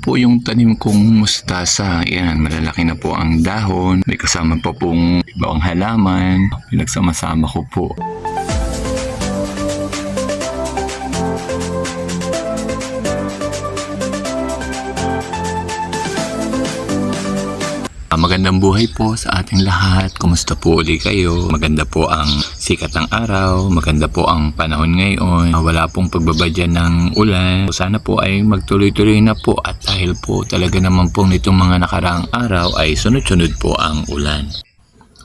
po yung tanim kong mustasa. Yan, malalaki na po ang dahon. May kasama pa pong ibang halaman. Pinagsama-sama ko po. Magandang buhay po sa ating lahat. Kumusta po uli kayo? Maganda po ang sikat ng araw. Maganda po ang panahon ngayon. Ah, Wala pong pagbabadya ng ulan. Sana po ay magtuloy-tuloy na po at dahil po talaga naman po nitong mga nakaraang araw ay sunod-sunod po ang ulan.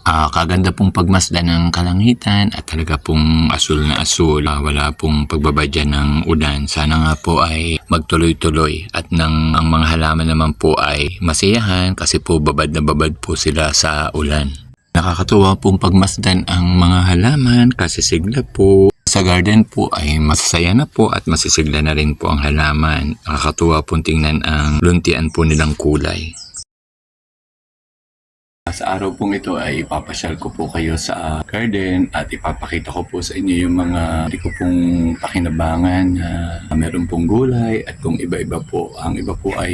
Ah, kaganda pong pagmasdan ng kalangitan at talaga pong asul na asul. Ah, wala pong pagbabadya ng ulan. Sana nga po ay magtuloy-tuloy at nang ang mga halaman naman po ay masiyahan kasi po babad na babad po sila sa ulan. Nakakatuwa pong pagmasdan ang mga halaman kasi sigla po. Sa garden po ay masasaya na po at masisigla na rin po ang halaman. Nakakatuwa pong tingnan ang luntian po nilang kulay. Sa araw pong ito ay ipapasyal ko po kayo sa garden at ipapakita ko po sa inyo yung mga hindi ko pong pakinabangan na meron pong gulay at kung iba-iba po. Ang iba po ay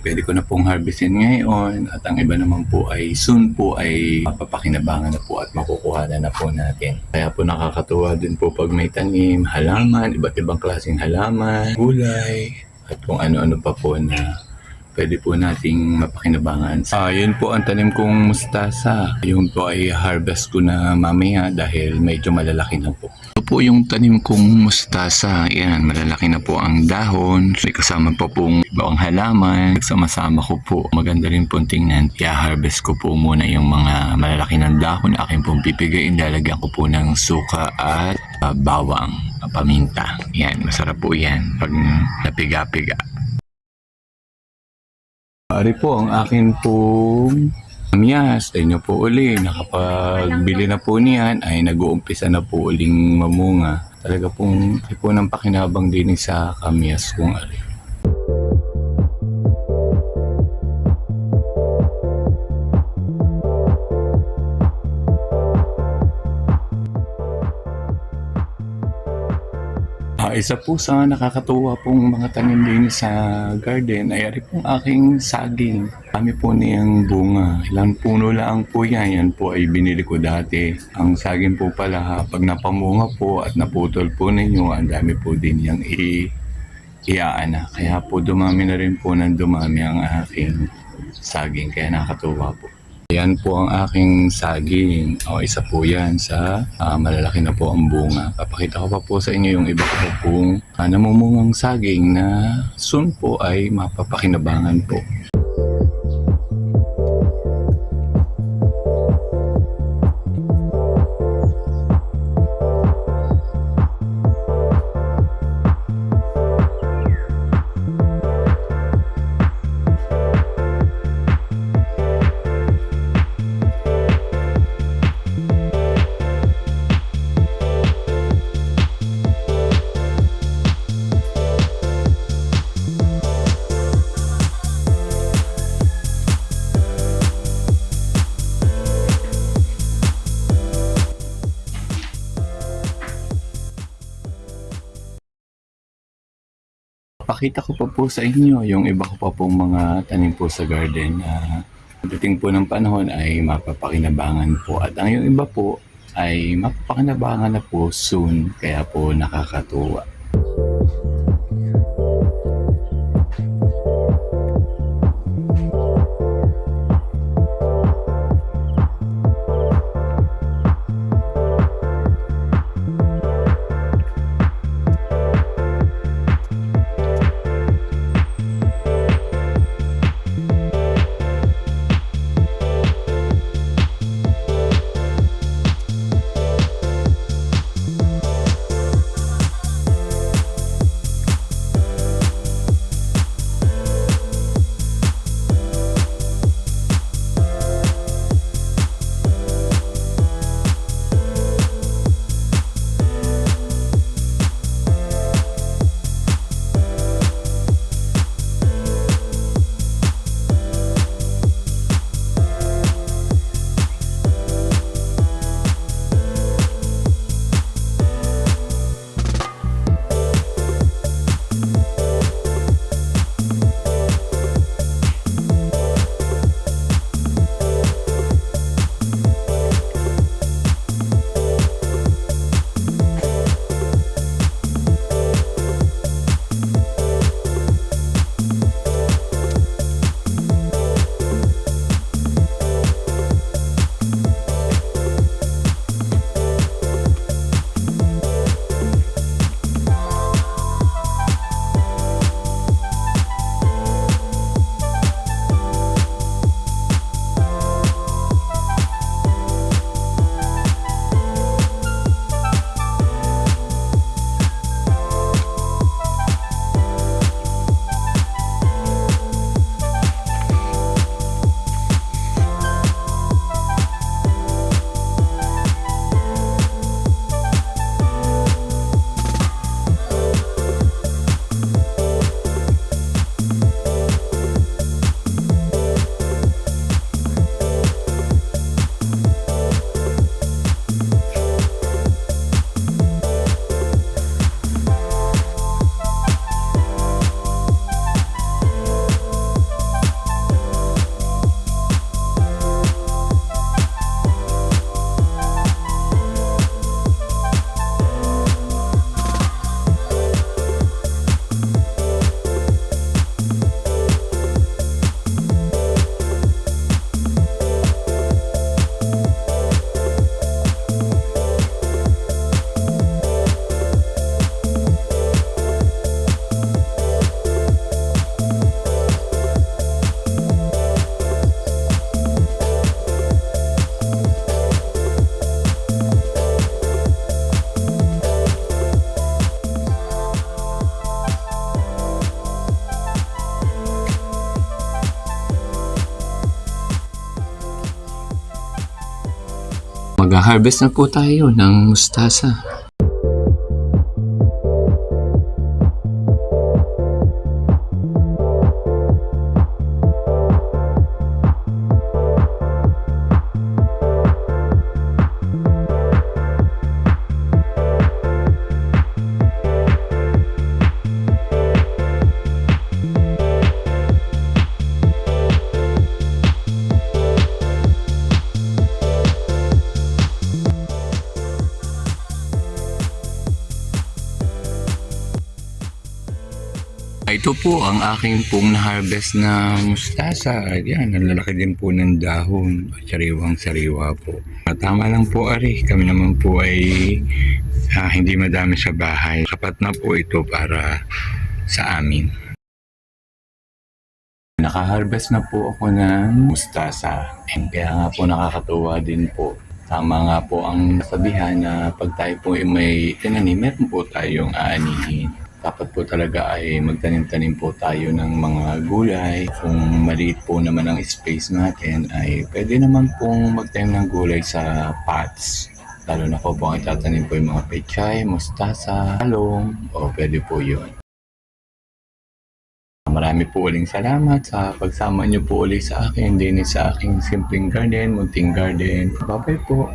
pwede ko na pong harvestin ngayon at ang iba naman po ay soon po ay mapapakinabangan na po at makukuha na na po natin. Kaya po nakakatuwa din po pag may tanim, halaman, iba't ibang klaseng halaman, gulay at kung ano-ano pa po na pwede po nating mapakinabangan. Ah, yun po ang tanim kong mustasa. Yung po ay harvest ko na mamaya dahil medyo malalaki na po. Ito po yung tanim kong mustasa. Yan, malalaki na po ang dahon. May kasama pa pong ibang halaman. Nagsama-sama ko po. Maganda rin po tingnan. I-harvest ko po muna yung mga malalaki ng dahon. Akin pong pipigayin. Lalagyan ko po ng suka at ah, bawang, paminta. Yan, masarap po yan pag napiga-piga. Ari po, ang akin pong Miyas, ay nyo po uli, nakapagbili na po niyan, ay nag-uumpisa na po uling mamunga. Talaga pong ay po ng pakinabang din sa kamyas kong ari. Isa po sa nakakatuwa pong mga tanim din sa garden ay ari pong aking saging. Kami po niyang bunga. Ilang puno lang po yan. Yan po ay binili ko dati. Ang saging po pala, pag napamunga po at naputol po ninyo, ang dami po din yung i iyaan na. Kaya po dumami na rin po ng dumami ang aking saging. Kaya nakakatuwa po. Yan po ang aking saging. O, isa po yan sa ah, malalaki na po ang bunga. Papakita ko pa po sa inyo yung iba ko po pong ah, namumungang saging na soon po ay mapapakinabangan po. Pakita ko pa po sa inyo yung iba ko pa pong mga tanim po sa garden na pagdating po ng panahon ay mapapakinabangan po. At ang yung iba po ay mapapakinabangan na po soon kaya po nakakatuwa. Mag-harvest na po tayo ng mustasa. Ito po ang aking pong na-harvest na mustasa. Yan, ang lalaki din po ng dahon. Sariwang sariwa po. At Tama lang po, Ari. Kami naman po ay ah, hindi madami sa bahay. Sapat na po ito para sa amin. Nakaharvest na po ako ng mustasa. And kaya nga po nakakatuwa din po. Tama nga po ang sabihan na pag tayo po ay may tinanim, meron po tayong aanihin. Dapat po talaga ay magtanim-tanim po tayo ng mga gulay. Kung maliit po naman ang space natin ay pwede naman pong magtanim ng gulay sa pots. Lalo na po po ang itatanim po yung mga pechay, mustasa, talong, o pwede po yun. Marami po uling salamat sa pagsama niyo po ulit sa akin din sa aking simpleng garden, munting garden. Bye-bye po.